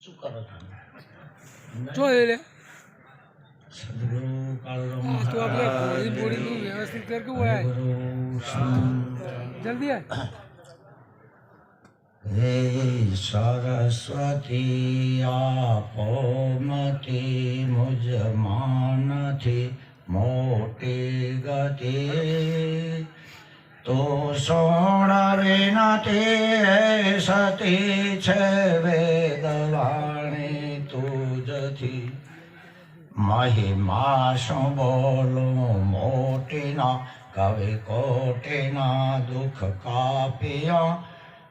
શું કરો તમે જો લે. સદગુરુ કાળુરામ હા, તું આપણે પોળી પોળીનું વ્યવસ્થિત કર કે હોય જલ્દી આય. હે સરસ્વતી આપો મતી મુજ માનથી મોટી ગતિ. તો સોણાવે નથી સતી છે વેદવાણી તુજથી મહિમા શું બોલું? મોટીના કવિ કોટીના દુઃખ કાપિયા.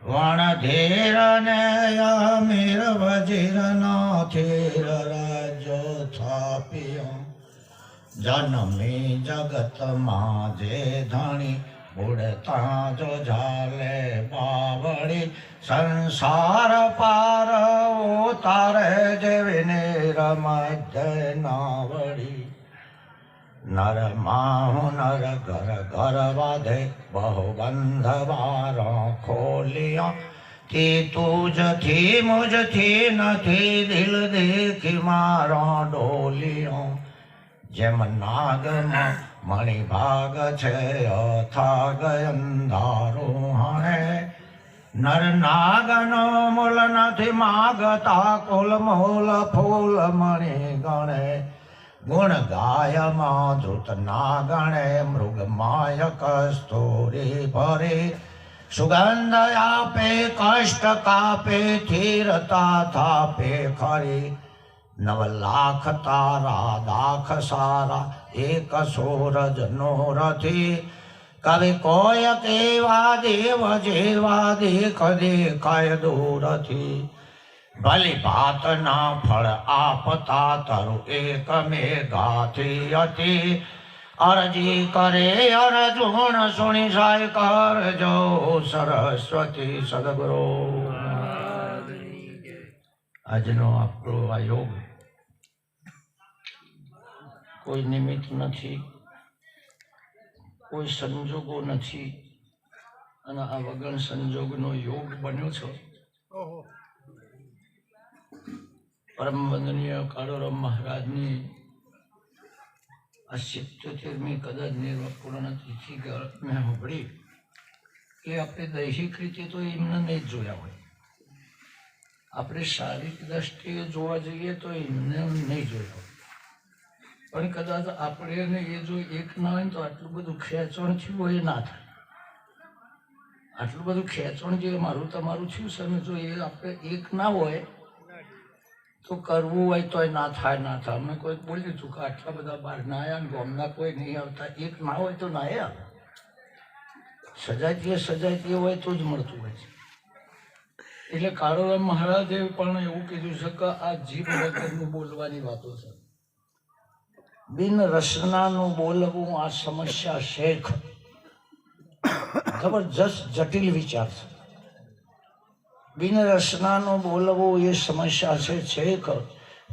વણધીર ને અમીર વજીર નો થીર રાજો થાપિયો. જન્મી જગતમાં જે ધણી બુડતા જો ઝાલે બાવળી સંસાર પાર તારે જેવીને રમત નાવળી. નર માહુ નર ઘર ઘર વાધે બહુ બંધ વારો ખોલિયા. તે તુજથી મુજથી નથી દિલ દેખી મારો ડોલિયો. જેમ નાગમાં મણિ ભાગ છે અથાગ અંધારું હણે નર નાગનો મૂલ નથી માગતા કુલ મૂલ ફૂલ મણિ ગણે ગુણ ગાયમાં ધૃત ના ગણે મૃગ માય કસ્તુરી ભરે સુગંધ આપે કષ્ટ કાપે થીરતા થાપે ખરી નવ લાખ તારા દાખ સારા એક સૂરજ નો રથી કવિ કોય કેવા દેવ જેવા દેખ દેખાય દૂરથી ભલી ભાત ના ફળ આપતા તરુ એક મેઘાથી હતી અરજી કરે અરજુણ સુણી સાય કરજો સરસ્વતી સદગુરુ આજનો આપણો આ યોગ કોઈ નિમિત્ત નથી કોઈ સંજોગો નથી. અને આ વગર સંજોગનો યોગ બન્યો છો. પરમ વંદનીય કાળોરામ મહારાજની આ સિત્તોતેરમી કદાચ નિર્વપૂર્ણ તિથિ મેં સાંભળી કે આપણે દૈહિક રીતે તો એમને નહીં જોયા હોય. આપણે શારીરિક દ્રષ્ટિએ જોવા જઈએ તો એમને નહીં જોયા હોય. પણ કદાચ આપણે ને એ જો એક ના હોય ને તો આટલું બધું ખેંચણ થયું હોય ના થાય. આટલું બધું ખેંચણ જે મારું તમારું થયું છે જો એ આપણે એક ના હોય તો કરવું હોય તોય ના થાય ના થાય. અમે કોઈ બોલ્યું હતું કે આટલા બધા બહાર ના આવ્યા ને, ગામના કોઈ નહીં આવતા. એક ના હોય તો ના આવ્યા. સજાતીય સજાતીય હોય તો જ મળતું હોય છે. એટલે કાળોરામ મહારાજે પણ એવું કીધું છે કે આ જીભ વગરનું બોલવાની વાતો છે. બિન રસનાનું બોલવું આ સમસ્યા શેખ. જબરજસ્ત જટિલ વિચાર છે. બિન રસનાનું બોલવું એ સમસ્યા છે છેક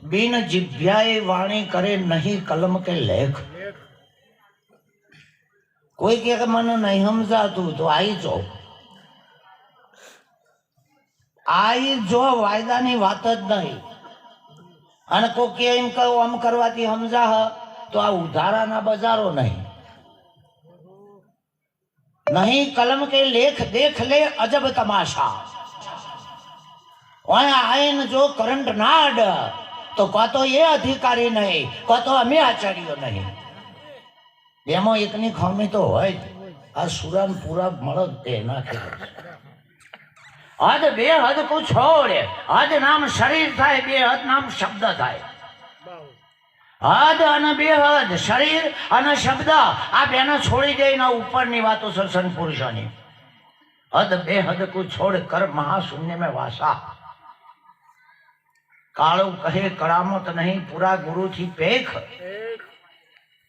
બિન જીભ્યાએ વાણી કરે નહીં કલમ કે લેખ. કોઈ કે મને નહીં સમજાતું તો આઈ જો. આઈ જો વાયદાની વાત જ નહીં. અને કોઈ કે એમ કહું, આમ કરવાથી સમજા તો આ ઉધારાના બજારો નહીં. નહીં, કલમ કે લેખ, દેખ લે અજબ તમાશા. આયન જો કરંટ ના અડ તો કા તો એ અધિકારી નહીં કા તો અમે આચાર્યો નહીં. એમાં એકની ખામી તો હોય આ સુરાન પૂરા મળદ તે હદ બે હદ કુ છોડે. હદ નામ શરીર થાય, બે હદ નામ શબ્દ થાય. હદ અને બેહદ, શરીર અને શબ્દ આ બેને છોડી દઈને ઉપરની વાતો છે સંત પુરુષોની. હદ બેહદ કુ છોડ કર મહાશૂન્ય મેં વાસા. કાળું કહે કળામત નહીં, પૂરા ગુરુથી પેખ.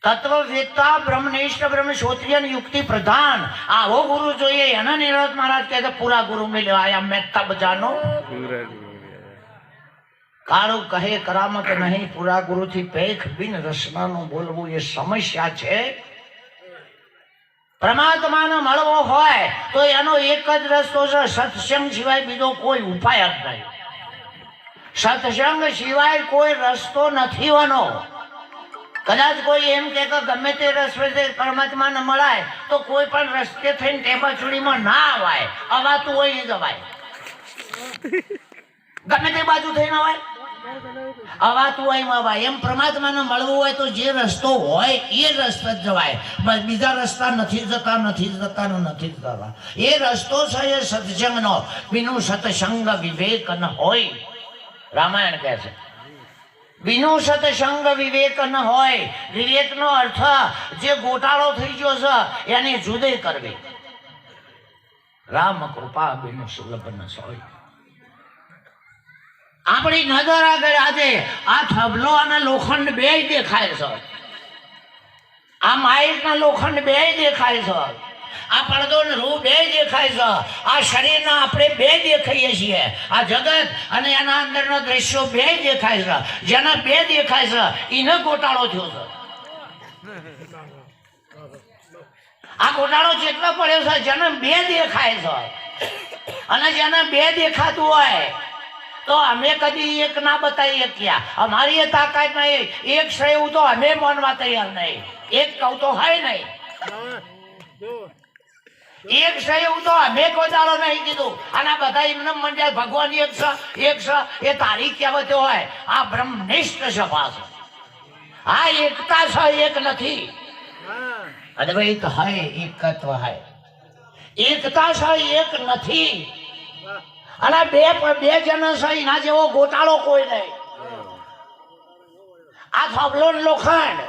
તત્વવેતા બ્રહ્મનિષ્ઠ બ્રહ્મ ક્ષોત્રિય યુક્તિ પ્રધાન. આવો ગુરુ જોઈએ, એના નિરત મહારાજ કહે પૂરા ગુરુ મિલ્યો, આયા મેં તબ જાનો કાળું કહે, કરામત નહીં, પુરા ગુરુથી પેખ બિન રસનાનું બોલવું એ સમસ્યા છે. પરમાત્માને મળવો હોય તો એનો એક જ રસ્તો છે, સત્સંગ સિવાય બીજો કોઈ ઉપાય જ નહીં. સત્સંગ સિવાય કોઈ રસ્તો નથી હોનો. કદાચ કોઈ એમ કે ગમે તે રસ્તે પરમાત્માને મળાય, તો કોઈ પણ રસ્તે થઈને ટેબા ચૂડીમાં ના અવાય અવાતું હોય નહીં અવાય ગમે તે બાજુ થઈને અવાય અવાતું હોય એમાં એમ પરમાત્માને મળવું હોય તો જે રસ્તો હોય એ રસ્તે જ જવાય. બસ બીજા રસ્તા નથી જતા નથી જતા નથી જતા. એ રસ્તો છે એ સત્સંગનો. બીનું સત્સંગ વિવેક ન હોય. રામાયણ કહે છે. વિનુ સત્સંગ વિવેક ન હોય. વિવેકનો અર્થ જે ગોટાળો થઈ ગયો છે, એની જુદે કરવી. રામ કૃપા બીનું સુલભ ન હોય આપણી નજર આગળ આજે આ થબલો અને લોખંડ બે દેખાય છે. આ માઇકના લોખંડ બે દેખાય છે. આ પડદો ને રૂ બે દેખાય છે. આ શરીરના આપણે બે દેખાઈએ છીએ. આ જગત અને એના અંદરના દ્રશ્યો બે દેખાય છે. જેના બે દેખાય છે એને ગોટાળો થયો છે. આ ગોટાળો જેટલો પડ્યો છે, જેને બે દેખાય છે. અને જેને બે દેખાતું હોય તો અમે કદી એક ના બતાવી શક્યા અમારી તાકાત નહીં. એક શ્રેય તો અમે માનવા તૈયાર નહીં. એક કહું તો હોય નહીં. એક એવું તો અમે કોઈ દાડો નહીં કીધું. અને બધા એમને મંડ્યા ભગવાન એક સ એક સ. એ તારી કહેવત હોય. આ બ્રહ્મનિષ્ઠ સભા છે. આ એકતા છે એક નથી. અદ્વૈત હોય એકત્વ હોય એકતા છે એક નથી. અને બે બે જણ છે એના જેવો ગોટાળો કોઈ નહીં. આ થોભલો લોખંડ.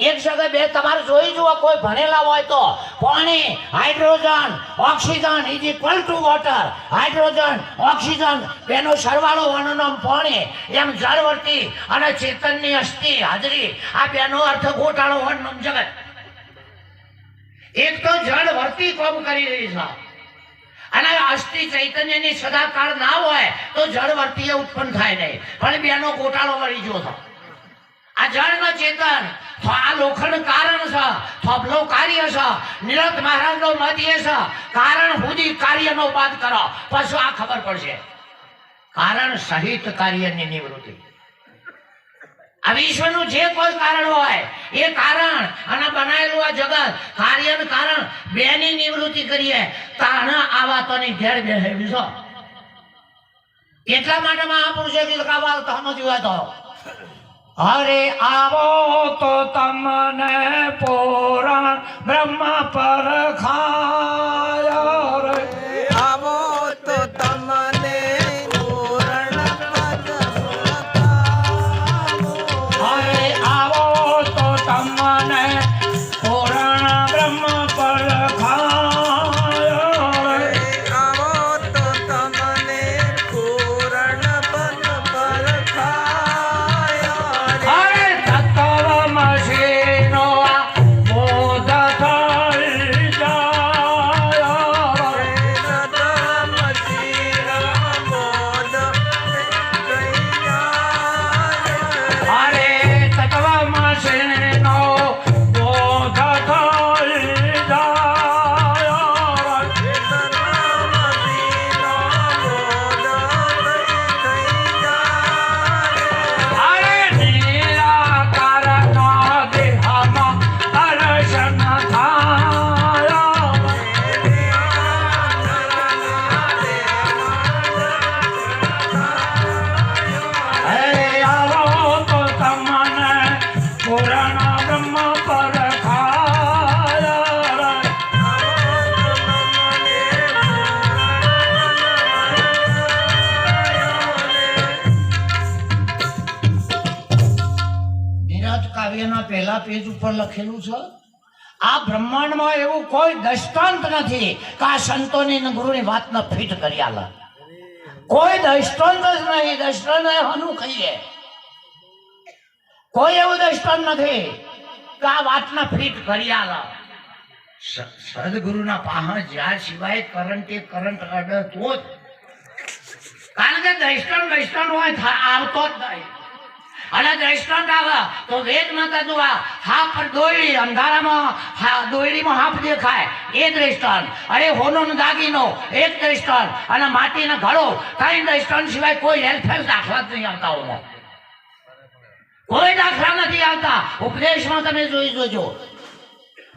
એક જગ્યાએ બે, તમારે જોઈ જુઓ, કોઈ ભણેલા હોય તો. પાણી, hydrogen, oxygen is equal to water hydrogen, oxygen, બેનો સરવાળો વર્ણનો પાણી. એમ જળવર્તી અને ચેતનની અસ્થિ હાજરી. આ બેનો અર્થ ગોટાળો વર્ણન જગત. એક તો જળ વર્તી કોમ કરી રહી છે. અને અસ્થિ ચૈતન્યની સદાકાળ ના હોય તો જળ વર્તીય ઉત્પન્ન થાય નહીં. પણ બેનો ગોટાળો વળી જો છે આ જળ ન ચેતન આ લોખંડ કારણ છે થોભલો કાર્ય છે નિરત મહારાજનો મત એ છે, કારણ સુધી કાર્યનો બાદ કરો. પછી આ ખબર પડશે. કારણ સહિત કાર્યની નિવૃત્તિ. આ વિશ્વનું જે કોઈ કારણ હોય, એ કારણ અને બનાવેલું આ જગત, કાર્યનું કારણ બેની નિવૃત્તિ કરીએ. તાણ આ વાતોની ઘેર બેહેવી છો એટલા માટે મહાપુરુષે કીધું કે આ વાત સમજવા તો. અરે આવો તો તમને પોરણ બ્રહ્મ પર ખાયા લખેલું છે? આ બ્રહ્માંડમાં એવું કોઈ દ્રષ્ટાંત નથી કે આ સંતોની ને ગુરુની વાતને ફિટ કરી આલે. કોઈ દ્રષ્ટાંત જ નહીં. દ્રષ્ટાંત હનુ કહીએ. કોઈ એવું દ્રષ્ટાંત નથી કે આ વાતને ફિટ કરી આલે. સદગુરુના પાહ જ્યાં સિવાય કરંટ એ કરંટ અડતો જ. કારણ કે દ્રષ્ટાંત દ્રષ્ટાંત હોય આવતો જ નહીં. અને દ્રષ્ટાંત આવે, તો વેદમાં થતું આ હાફ દોયડી અંધારામાં દોયડીમાં હાફ દેખાય. એ દ્રષ્ટાંત અરે હોનો નો દાગીનો, એક દ્રષ્ટાંત અને માટીનો ઘડો કઈ દ્રષ્ટાંત સિવાય કોઈ હેલ્પફેલ દાખલા જ નહીં આવતા હોમાં કોઈ દાખલા નથી આવતા. ઉપદેશમાં તમે જોઈ જોજો.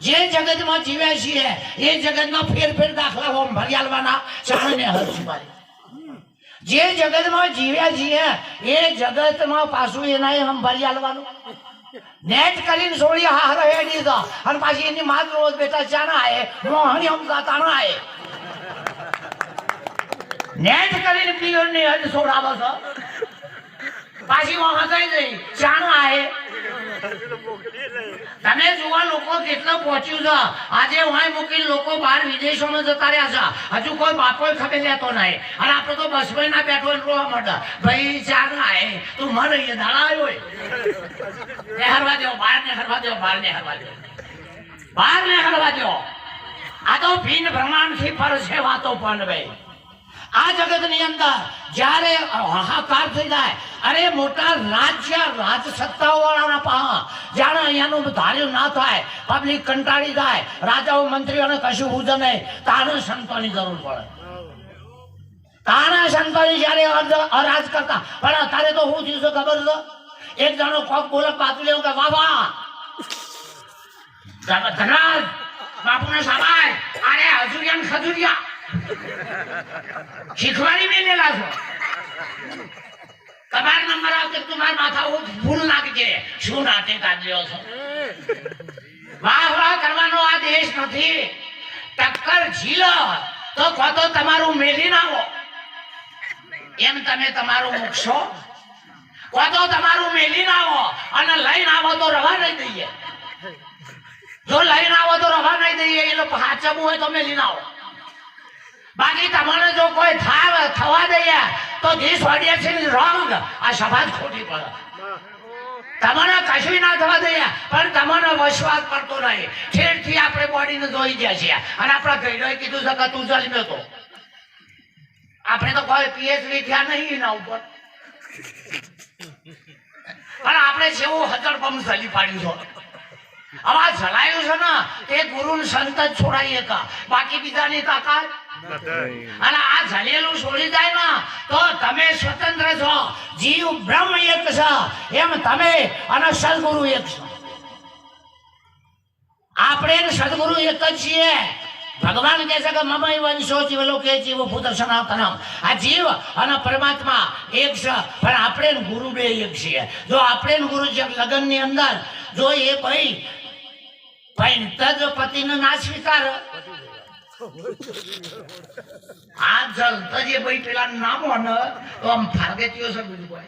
જે જગતમાં જીવ્યા છીએ, એ જગતમાં ફેર ફેર દાખલા હોમ ભરિયાલવાના આલવાના હર્ષ હર્ષભાઈ જે જગતમાં જીવ્યા છીએ, એ જગતમાં પાછું એના સંભાળી હાલવાનું નેટ કરીને સોળી હાર હેડી તો અને પાછી એની માત રોજ બેટા ચાના આયે મોહની હમ ના આયે. નેટ કરીને પિયરની હદ છોડાવો છો. પાછી થઈ ગઈ, ચાના આયે. તમે જુઓ, લોકો કેટલો પહોંચ્યું છે. આજે વાય મૂકીને લોકો બહાર વિદેશોમાં જતા રહ્યા છે. હજુ કોઈ બાપો ખબર લેતો નહીં. અને આપણે તો બસમાં ના બેઠો રોવા મળતા ભાઈ, ચાર ના તું મર અહીંયા દાડા આવ્યો ને હરવા દો બહાર ને હરવા દો બહાર ને હરવા દો બહાર ને હરવા દો આ તો ભિન્નથી પર છે વાતો પણ, ભાઈ. આ જગતની અંદર જ્યારે હાહાકાર થઈ જાય, અરે મોટા રાજ્ય રાજ સત્તાઓ વાળાના પા જાણે અહીંયાનું ધાર્યું ના થાય પબ્લિક કંટાળી જાય, રાજાઓ મંત્રીઓને કશું પૂજે નહીં તારે સંતોની જરૂર પડે. તારા સંતોની જ્યારે અરાજ કરતા, પણ અત્યારે તો શું થયું ખબર છે? એક જણો કોક બોલે પાતું લેવું કે ધન- ધનરાજ, બાપુને સામાય અરે હજુરિયા ખજુરિયા. શીખવાડી મેલેલા છો તમાર નંબર આવતો તમાર માથા ઉપર ભૂલ નાખજે શું નાટે કાઢ્યો છો? વાહ વાહ કરવાનો આ દેશ નથી. ટક્કર ઝીલો તો કો તમારું મેલી નાવો એમ તમે તમારું મૂકશો? કો તો તમારું મેલી નાવો અને લઈને આવો તો રવા નહીં દઈએ. જો લઈને આવો તો રવા નહીં દઈએ, એ લોકો હાચવું હોય તો મેલી નાવો બાકી તમને જો કોઈ થાવ, થવા દઈએ, તો ધીસ ઓડિયન્સ ઇઝ રોંગ. આ સભા ખોટી પડે. તમને કશું ના થવા દઈએ, પણ તમને વિશ્વાસ પડતો નહીં. ઠેરથી આપણે બોડીને જોઈ ગયા છીએ. અને આપણા ગઈડોએ કીધું છે કે તું જન્મ્યો તો. આપણે તો કોઈ પીએચડી થયા નહીં એના ઉપર. પણ આપણે જેવું હજર બમ ચલી પાડ્યું છે. અવાજ જલાયું છે ને, તે ગુરુ સંત જ છોડાઈએ કા બાકી બીજાની તાકાત? અને આ જલેલું છોડી જાય ને, તો તમે સ્વતંત્ર છો. જીવ બ્રહ્મ એક છે. એમ તમે અને સદગુરુ એક છો. આપણે સદગુરુ એક જ છીએ. ભગવાન કહે છે કે મમય વંશો જીવલો કે જીવ, ભૂત, સનાતનમ. આ જીવ અને પરમાત્મા એક છે. પણ આપણે ગુરુ બે એક છીએ. જો આપણે ગુરુ ગુરુ લગ્ન લગ્નની અંદર જો એ ભાઈ ભાઈ તજ પતિને ના સ્વીકાર આ જે ભાઈ પેલા નામ હોય ને તો આમ ફારગેતીઓ છે બીજું કોઈ.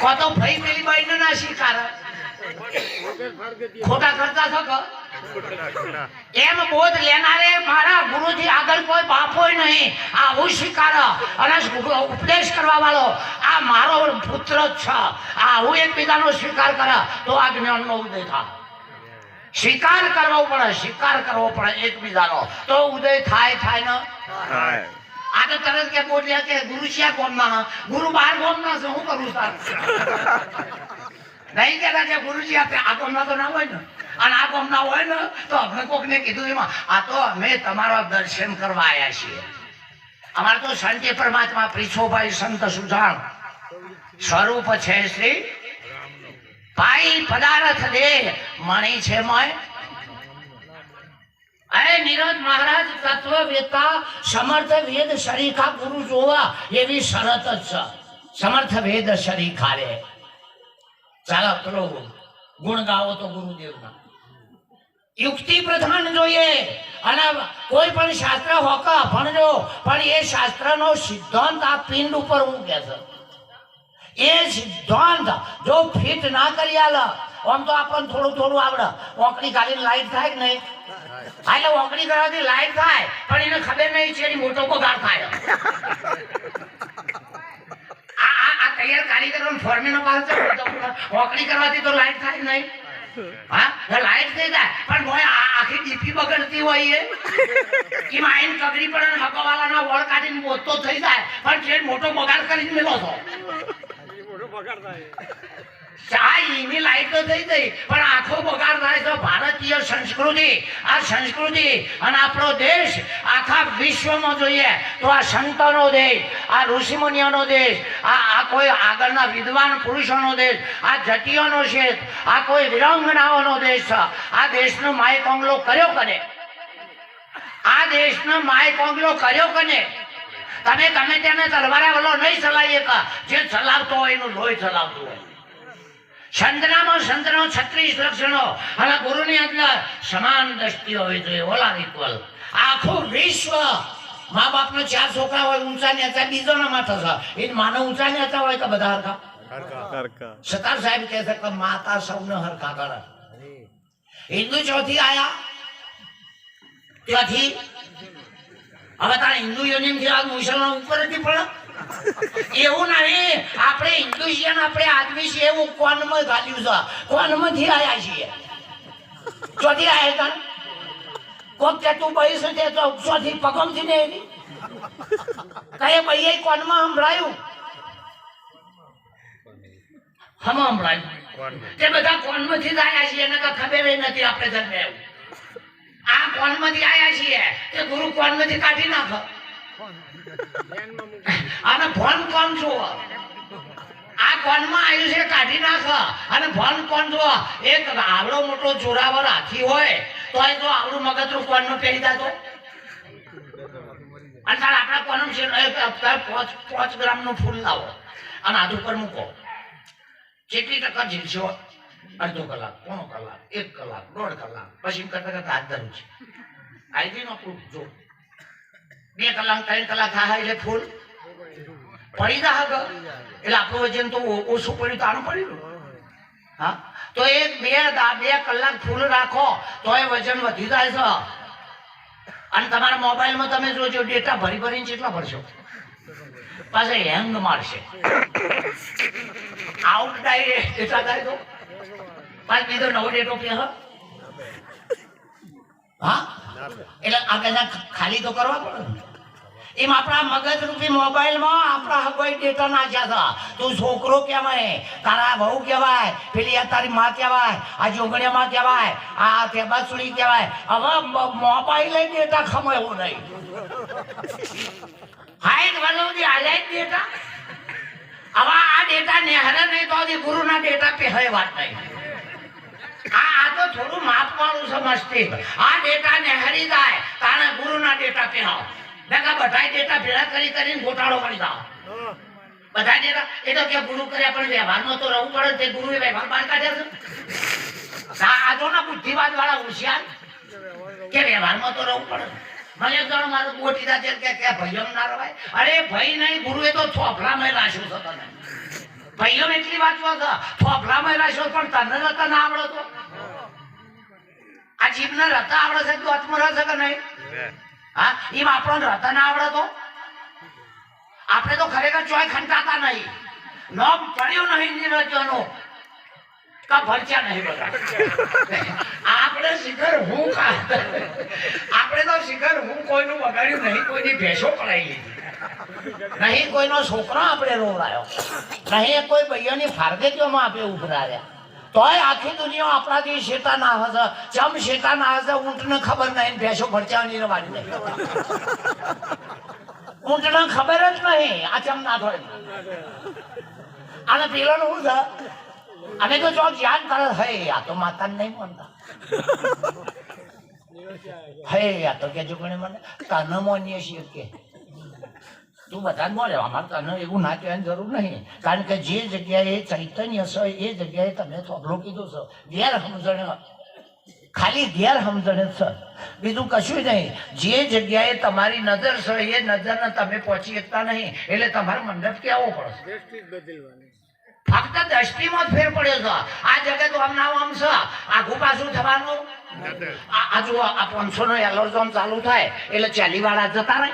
કો તો ભાઈ પેલી બાઈ ને ના સ્વીકાર ખોટા કરતા થકો એમ બોધ લેનારે મારા ગુરુજી આગળ કોઈ બાપોય નહીં. આ હું સ્વીકાર અને ઉપદેશ કરવા વાળો આ મારો પુત્ર જ છે. હું એકબીજાનો સ્વીકાર કરે તો આ જ્ઞાનનો ઉદય થાય. સ્વીકાર કરવો પડે સ્વીકાર કરવો પડે એકબીજાનો. તો ઉદય થાય થાય ને. આ તો તરત કે બોલ્યા કે ગુરુ શ્યા કોમના ગુરુ બહાર કોમના છે હું કરું સાર? નહીં કહેતા કે ગુરુજી આપણે આ કોમના તો ના હોય ને. અને આ કોમના હોય ને તો અમે કોકને કીધું એમાં આ તો અમે તમારા દર્શન કરવા આવ્યા છીએ. અમારે તો સંતે પરમાત્મા પ્રીછોભાઈ સંત સુજાણ. સ્વરૂપ છે શ્રી ભાઈ, પદાર્થ દે, મણી છે મય. અરે નિરજ મહારાજ, તત્વ વેતા સમર્થ વેદ શરીખા ગુરુ જોવા એવી શરત જ છે. સમર્થ વેદ શરીખા રે. ચાલો, પેલો ગુણ ગાવો તો ગુરુદેવના. યુક્તિ પ્રધાન જોઈએ. અને કોઈ પણ શાસ્ત્ર હોકા ભણજો, પણ એ શાસ્ત્રનો સિદ્ધાંત આ પિંડ ઉપર હું કે છે. એ સિદ્ધાંત જો ફિટ ના કરી આલ આમ તો આપણને થોડું થોડું આવડે. ઓકડી કાઢી લાઈટ થાય નહીં? હા, એટલે ઓકડી કરવાથી લાઈટ થાય પણ એને ખબર નહીં છે મોટો પગાર થાય. આ તૈયાર કારીગરો ફોર્મીનો પાસ કરવાથી તો લાઈટ થાય નહીં? હા લાઈટ થઈ જાય પણ આ આખી ડીપી બગડતી હોય એ. એમાં આઈને કગડી પડે ને હકવાલાના વળ કાઢીને મોટો થઈ જાય પણ જે મોટો બગાડ કરીને મેલો છો. ચા એની લાઈટ તો થઈ ગઈ, પણ આખો બગાડ થાય તો ભારતીય સંસ્કૃતિ. આ સંસ્કૃતિ અને આપણો દેશ આખા વિશ્વમાં જોઈએ તો આ સંતોનો દેશ, આ ઋષિમુનિઓનો દેશ, આ આ કોઈ આગળના વિદ્વાન પુરુષોનો દેશ, આ જટીઓનો છે આ કોઈ વિરંગનાઓનો દેશ છે. આ દેશનો માય કોંગલો કર્યો કને? આ દેશનો માય કોંગલો કર્યો કને? તમે ગમે તેને તલવારા વાળો નહીં ચલાવી કા. જે ચલાવતો હોય એનું લોહી ચલાવતું હોય. સંતનામાં સંતનો છત્રીસ લક્ષણો. અને ગુરુની અંદર સમાન દ્રષ્ટિ હોવી જોઈએ. ઓલા ઇક્વલ આખું વિશ્વ મા બાપનો ચાર છોકરા હોય ઊંચા નેચા બીજોના માથા છે. એ માનો ઊંચા નેચા હોય તો બધા હરખા. સતાર સાહેબ કહે છે કે માતા સૌને હરખા કરે. હિન્દુ ચોથી આયા. ત્યાંથી હવે તારે હિન્દુ યોનિમથી આ મુસલમાન ઉપર નથી પડે? એવું નહીં. આપણે હિન્દુ છીએ આપણે આદમી છીએ. એવું કોનમાં ગાલ્યું છે? કોનમાંથી આવ્યા છીએ? ચોથી આવ્યા હતા કોક કે તું બહી છે તે તો ચોથી પગમથી ને એની. કઈ એ કોનમાં સંભળાયું? હમ સંભળાયું. તે બધા કોનમાંથી જ આયા છીએ? એને ખબર નથી આપણે જન્મે એવું. આ કોનમાંથી આયા છીએ તે ગુરુ કોનમાંથી કાઢી નાખો. અને ફોન કોણ છો આ કોનમાં આવ્યું છે, કાઢી નાખો. અને ફોન કોણ છો એક આવડો મોટો જોરાવર હાથી હોય તો એ તો આવડું મગજનું કોણનું પહેરી દાતો અને તાર આપણા કોણમ છે પાંચ ગ્રામનું ફૂલ લાવો. અને હાથ ઉપર મૂકો. કેટલી ટકા ઝીલશો? અડધો કલાક પોણો કલાક, એક કલાક, દોઢ કલાક. પછી કરતા કરતા હાથ ધરું છે. આવી નો પ્રૂફ જો. બે કલાક, ત્રણ કલાક થાય એટલે ફૂલ. પડી જા હગ એટલે આપણું વજન તો ઓછું પડ્યું તાણું પડ્યું હા? તો એક બે બે કલાક ફૂલ રાખો, તો એ વજન વધી જાય છે. અને તમારા મોબાઈલમાં તમે જોજો, ડેટા ભરી ભરીને કેટલા ભરશો? પાછા હેંગ મારશે. આઉટ ડાયરેક્ટ એટલા થાય તો. પાછ બીજો નવો ડેટો પે હા? એટલે આ બધા ખાલી તો કરવા એમ આપણા મગજ રૂપી મોબાઈલમાં આપણા હગોઈ ડેટા નાખ્યા હતા. તું છોકરો કહેવાય તારા બહુ કહેવાય પેલી આ તારી માં કહેવાય આ જોગણીયામાં કહેવાય આ તેબાસુડી કહેવાય હવે મોબાઈલ ડેટા ખમાયો નહીં. હાઈટ વાળો આલે ડેટા હવે આ ડેટા નેહરે નહીં તો ગુરુના ડેટા પે હે વાત નહીં. આ તો થોડું આ ડેટા નેહરી જાય, તાણે એ તો કે ગુરુ કર્યા તો રહેવું પડે તે ગુરુએ વ્યવહાર બહાર ના કે કે ભાઈઓ ના રવાય. અરે ભાઈ નહીં, ગુરુએ તો થોભલામાં રાખ્યો છે ભાઈઓ એટલી વાંચવો છે થોભલામાં રાખ્યો પણ તને રતા ના આવડો તો. આ જીભને રતા આવડે છે તું આત્મરસ છે કે નહીં? હા? એમ આપણને રતા ના આવડે તો? આપણે તો ખરેખર ચોય ખંટાતા નહીં. નોમ પડ્યું નહીં નીરજનો. કા ભરચ્યા નહીં બધા? આપણે શિખર હું આપણે તો શિખર હું કોઈનું બગાડ્યું નહીં, કોઈની ભેંસો પડાવી લીધી. નહીં, કોઈનો છોકરો આપણે રોવડાયો. નહીં, કોઈ ભાઈઓની ફારગતીઓમાં આપણે ઉભરાવ્યા તોય આખી દુનિયા આપણાથી શેતા ના હશે. ચમ શેતા ના હશે, ઊંટને ખબર નહીં, ભેંસો ભરચાવાની રવાની નહીં ઊંટને ખબર જ નહીં, આ ચમ ના થાય. અને પેલો શું છે? અને તો જો ધ્યાન કરે હે, આ તો માતાને નહીં માનતા. હે, આ તો કેજો કોને મને? તને માનીએ કે. તું બધાને બોલે અમારે તને એવું ના કહેવાની જરૂર નહીં. કારણ કે જે જગ્યાએ ચૈતન્ય છે એ જગ્યાએ તમે થોભલો કીધું છે. ગેરસમજણ ખાલી ગેર સમજણ છે. બીજું કશું નહીં. જે જગ્યાએ તમારી નજર છે એ નજરને તમે પહોંચી શકતા નહીં. એટલે તમારે મંડપ કેવો પડશે? ફક્ત દ્રષ્ટિમાં જ ફેર પડ્યો છે. આ જગત આમ ના આમ છે. આઘું પાછું થવાનું? આ જુઓ આ પાંચસો નો એલોઝોમ ચાલુ થાય. એટલે ચાલી વાળા જતા રહે.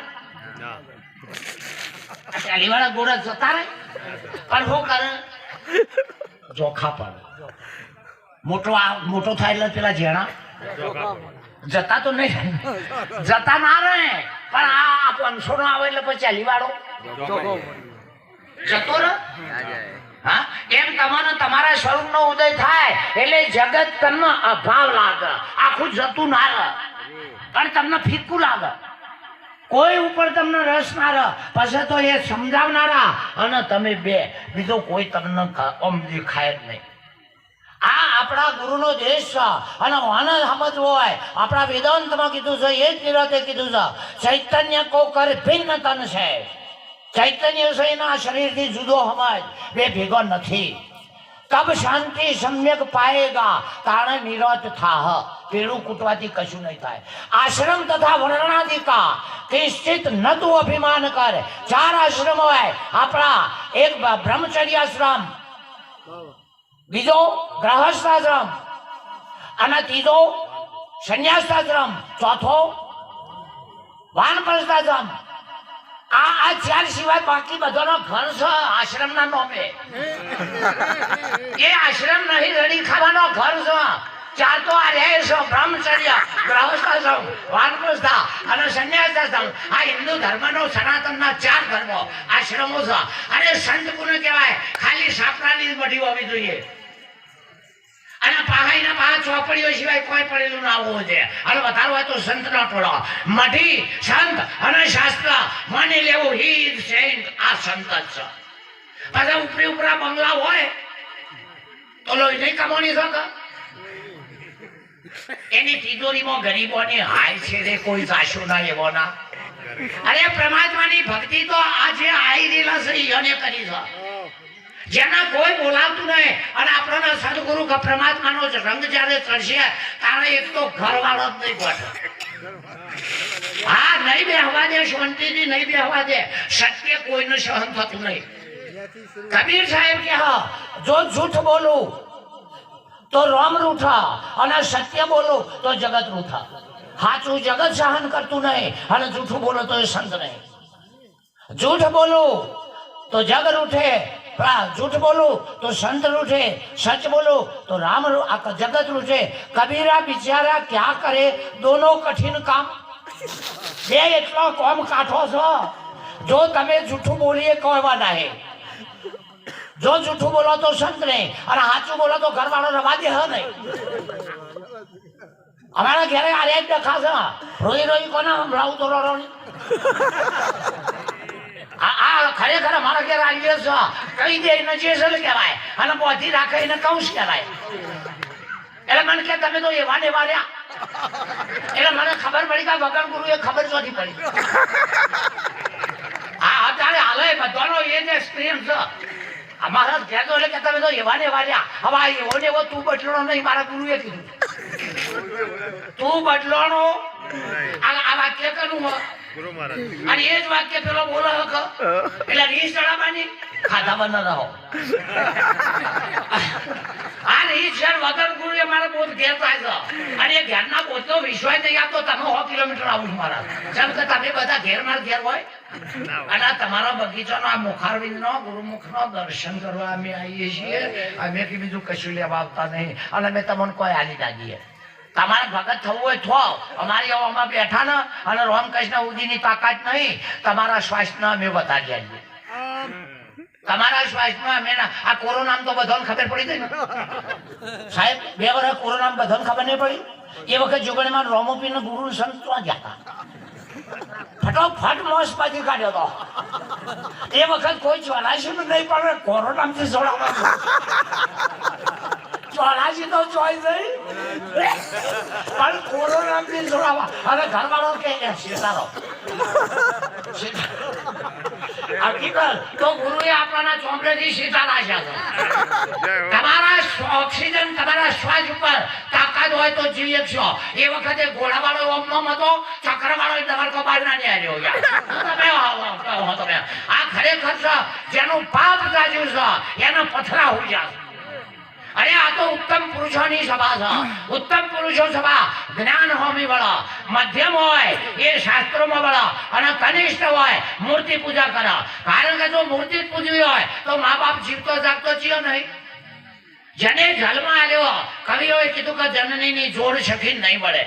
એમ તમારો, તમારા સ્વરૂપ નો ઉદય થાય એટલે જગત તમને અભાવ લાગે. આખું જતું ના રહે. પણ તમને ફીકું લાગે. કોઈ ઉપર તમને રસ ના રહ. પછી તો એ સમજાવનારા. અને તમે બે, બીજો કોઈ તમને અમજી ખાય જ નહીં. આ આપણા ગુરુનો દેશ છે. અને વાને સમજવો હોય. આપણા વેદાંતમાં કીધું છે, એ જ નિરતે કીધું છે, ચૈતન્ય કો કર ભિન્ન તન છે. ચૈતન્ય છે એના શરીરથી જુદો સમજ. બે ભેગો નથી. કબ શાંતિ સમ્યક પાયેગા? તાણે નિરત થાહ. પેડું કૂટવાથી કશું નહીં થાય. આશ્રમ તથા વર્ણાધિકા કિંચિત ન તું અભિમાન કરે. ચાર આશ્રમ હોય. આપણા એક બ- બ્રહ્મચર્ય આશ્રમ બીજો ગ્રહસ્થાશ્રમ અને ત્રીજો સંન્યાસાશ્રમ ચોથો વાનપ્રસ્થાશ્રમ. આ આ ચાર સિવાય બાકી બધાનો ઘર છે આશ્રમના નોમે. એ આશ્રમ નહીં રડી ખાવાનો ઘર છે ચાર તો આ રહે છે, બ્રહ્મચર્ય, ગ્રહસ્થાશ્રમ, વાનપ્રસ્થા અને સંન્યાસાશ્રમ. આ હિન્દુ ધર્મનો સનાતનના ચાર ધર્મો, આશ્રમો છે. અને સંત કોને કહેવાય? ખાલી સાપરાની બધી હોવી જોઈએ. અને પાહાઈના પહા ચોપડીઓ સિવાય કોઈ પડેલું ના હોવું છે અને વધારો હોય તો સંત ના ટોળો મઢી, સંત અને શાસ્ત્ર, માની લેવું હી સેન્ટ આ સંત જ છે. પાછા ઉપરી ઉપરા બંગલા હોય, તો લોહી નહીં કમાણી શકે એની તિજોરીમાં ગરીબોની હાય છે રે, કોઈ જાશો ના એવો ના. અરે પરમાત્માની ભક્તિ તો આજે આઈ રહેલા છે એને કરી છે. જેના કોઈ બોલાવતું નહીં. અને આપણને સદગુરુ કે પરમાત્માનો જ રંગ જ્યારે ચડશે ત્યારે એક તો ઘરવાળો જ નહીં ગોઠે હા, નહીં બેહવા દે, શાંતિથી નહીં બેહવા દે. સત્ય કોઈને સહન થતું નહીં. કબીર સાહેબ કે જો જૂઠ બોલું તો રોમ રૂઠા અને સત્ય બોલો તો જગત રૂઠા. સાચું જગત સહન કરતું નહીં અને જૂઠું બોલો તો એ સંત નહીં. જૂઠ બોલું તો જગ રૂઠે જૂઠ બોલું તો સંત રૂઠે, સચ બોલો તો રામ આ જગત રૂઠે. કબીરા બિચારા ક્યાં કરે? દોનો કઠિન કામ. બે એટલો કોમ કાઠો છો. જો તમે જૂઠું બોલીએ કહેવા નહીં. જો જૂઠું બોલો તો સંત નહીં, અને સાચું બોલો તો ઘરવાળો રવા દે હ નહીં. અમારા ઘરે આ રેજ દેખાશે રોઈ રોઈ કોને સંભળાવું તો રો આ ખરેખર અમારા ઘેર આવીએ છે કહી દે એને જેસલ કહેવાય, અને બોધી રાખે એને કૌશ કહેવાય. એટલે મને કે તમે તો એવા ને રહ્યા. એટલે મને ખબર પડી કે વગર ગુરુ એ ખબર ચોથી પડી. આ અત્યારે હાલે, બધાનો એ જે એક્સપિરિયન્સ છે. અમારા ઘેર તો એટલે કે તમે તો એવા ને હવે આ એવો ને એવો તું બદલણો નહીં મારા ગુરુએ કીધું. તું બદલણો આ વાક્ય કનું ગુરુ મહારાજ. અને એ જ વાક્ય પેલો બોલો એટલે રીસ ચડાવવાની? ખાધા બંધ રહો. આ રીસ છે વગર ગુરુ એ મારે બહુ ઘેર થાય છે. અને એ ઘેરના પોતનો વિશ્વાસ નહીં આપતો તમે સો કિલોમીટર આવું છું મારા. જેમ કે તમે બધા ઘેર માર ઘેર હોય અને તમારા બગીચાનો, આ મુખારવિંદનો, ગુરુમુખનો દર્શન કરવા અમે આવીએ છીએ. અમે કે બીજું કશું લેવા આવતા નહીં. અને અમે તમને કોઈ આલી લાગીએ તમારે ભગત થવું હોય થો અમારી આમાં બેઠા ને. અને રોમ કૃષ્ણ ઉદીની તાકાત નહીં. તમારા સ્વાસ્થ્ય અમે બતાવી આવીએ તમારા શ્વાસમાં અમે આ કોરોના તો બધાને ખબર પડી ગઈ સાહેબ, બે વર્ષ કોરોના બધાને ખબર નહીં પડી? એ વખત જુગણીમાં રોમોપીને ગુરુ સંત ક્યાં ગયા હતા? ફટોફટ મોસ પાછી કાઢ્યો તો. એ વખત કોઈ ચોરાશી નું નહીં પણ કોરોના થી જોડાવા ચોરાશી તો ચોઈ નહીં. પણ કોરોનાથી જોડાવા અને ઘરવાળો કે સીતારો. હકીકત તો ગુરુએ આપણા ચોપડેથી સીતા રાખ્યા છે તમારા ઓક્સિજન તમારા શ્વાસ ઉપર તાકાત હોય તો જીવી શકશો એ વખતે ઘોડાવાળો ઓમનોમ હતો ચક્રવાળો દવારકો બહાર ના ન્યાય તમે તમે. આ ખરેખર છે, જેનું પાપ જાજ્યું છે, એના પથરા હોઈ જશે અરે, આ તો ઉત્તમ પુરુષોની સભા છે. ઉત્તમ પુરુષો સભા, જ્ઞાન હોમી વળો, મધ્યમ હોય, એ શાસ્ત્રોમાં વળો, અને કનિષ્ઠ હોય, મૂર્તિ પૂજા કરો. કારણ કે જો મૂર્તિ પૂજવી હોય, તો મા બાપ જીવતો જાગતો ચિયો નહીં. જેને જલમાં આવ્યો કવિઓએ કીધું કે જનનીની જોડ સખી નહીં મળે.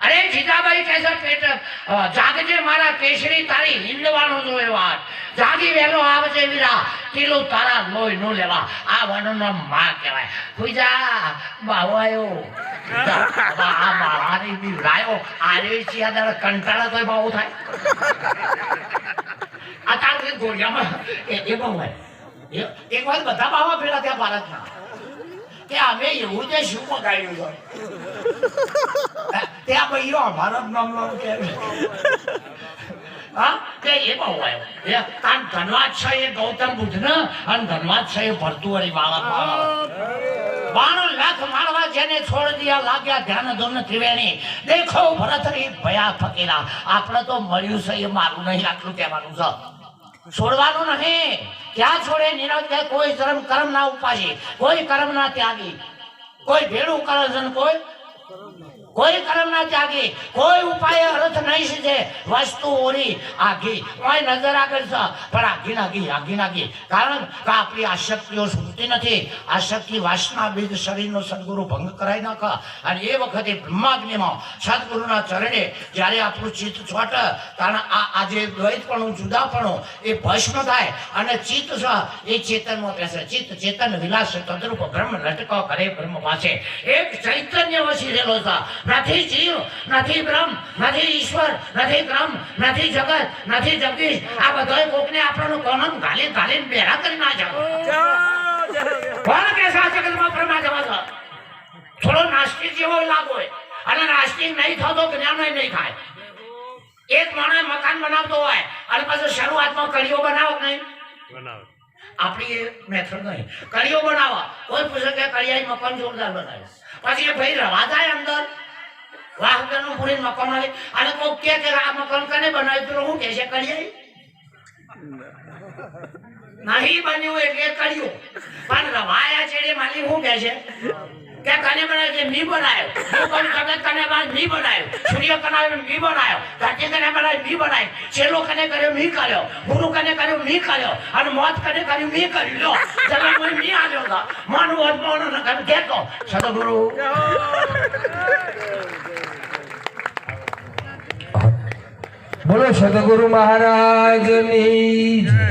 અરે. જીજાબાઈ કહે છે પેટ જાગજે મારા કેસરી તારી હિંદવાનો જોવે વાત. જાગી વેલો આવજે વીરા ટીલું તારા લોહી નું લેવા. આ વનનો માં કહેવાય. પૂજા બાવાયો આ બાવાની બી લાયો આરે છે આ દાડા કંટાળા તોય બાવો થાય. આ તાર ગોળિયામાં એ એ બહુ હોય. એક વાર બધા બાવા ભેડા ત્યાં ભારતમાં કે અમે એવું જે શું મગાવ્યું છે? ત્યાં ભાઈઓ ભારત નામનો કે હા? કે એ બહુ આવ્યો. આમ ધનવાદ છે એ ગૌતમ બુદ્ધ ને અને ધનવાદ છે એ ભરતુવાળી બાળા બાણું લાખ મારવા જેને છોડ દિયા લાગ્યા ધ્યાન ધોન ત્રિવેણી. દેખો ભરત ભયા ફકીરા. આપણે તો મળ્યું છે એ મારું નહીં, આટલું કહેવાનું છે. છોડવાનું નહીં. ક્યાં છોડે નિરંતર કોઈ કર્મ કર્મ ના ઉપાસી, કોઈ કર્મ ના ત્યાગી, કોઈ ભેડું કરે છે કોઈ કોઈ કર્મ ના ત્યાગી, કોઈ ઉપાય અર્થ નહીં સીધે, વસ્તુ ઓરી આગી કોઈ નજર આગળ છે પણ આગી નાગી આગી નાગી કારણ કે આપણી આશક્તિઓ છૂટતી નથી. આશક્તિ વાસના બીજ શરીરનો સદગુરુ ભંગ કરાવી નાખે. અને એ વખતે બ્રહ્માગ્નિમાં સદગુરુના ચરણે જ્યારે આપણું ચિત્ત છોટ, કારણ આ આજે દ્વૈતપણું, જુદાપણું, એ ભસ્મ થાય અને ચિત્ત છે એ ચેતનમાં બેસે. ચિત્ત ચેતન વિલાસ તદ્રુપ બ્રહ્મ લટકો કરે બ્રહ્મ પાસે. એક ચૈતન્ય વસી રહેલો છે નથી જીવ નથી બ્રહ્મ નથી ઈશ્વર નથી ક્રમ નથી જગત નથી જગદીશ. આ બધોય કોકને આપણો કોનમ ગાલી ગાલી બેરા કરી નાખ્યા. કોણ કે જગતમાં બ્રહ્મા જવા છે થોડો નાસ્તિક જેવો લાગો. અને નાસ્તિક નહીં થતો જ્ઞાન નહીં થાય. એક માણસ મકાન બનાવતો હોય અને પછી શરૂઆતમાં કળીઓ બનાવો નહીં? બનાવો. આપણી એ મેથડ નહીં. કળીઓ બનાવો. કોઈ પૂછે કે કડિયા મકાન જોરદાર બનાવે પછી એ ભાઈ રવા જાય અંદર. વાહકનું પૂરી મકાન આવે અને કોક કે કે આ મકાન કને બનાવ્યું? તો હું કે છે કડિયા નહીં બન્યું એટલે કર્યું પણ રવાયા છેડે માલી શું કે છે? કે કને બનાવ્યો છે? મી બનાવ્યો. હું કોણ જગત કને બાદ મી બનાવ્યો. સૂર્ય કનાવ્યો મી બનાવ્યો. ધરતી કને બનાવ્યો? મી બનાવ્યો. છેલ્લો કને કર્યો? મી કર્યો. ગુરુ કને કર્યો? મી કર્યો. અને મોત કને કર્યું? મી કર્યું. લો જગત મી આવ્યો હતા માનું માનું ન કર્યું કેતો સદગુરુ બોલો સદગુરુ મહારાજની.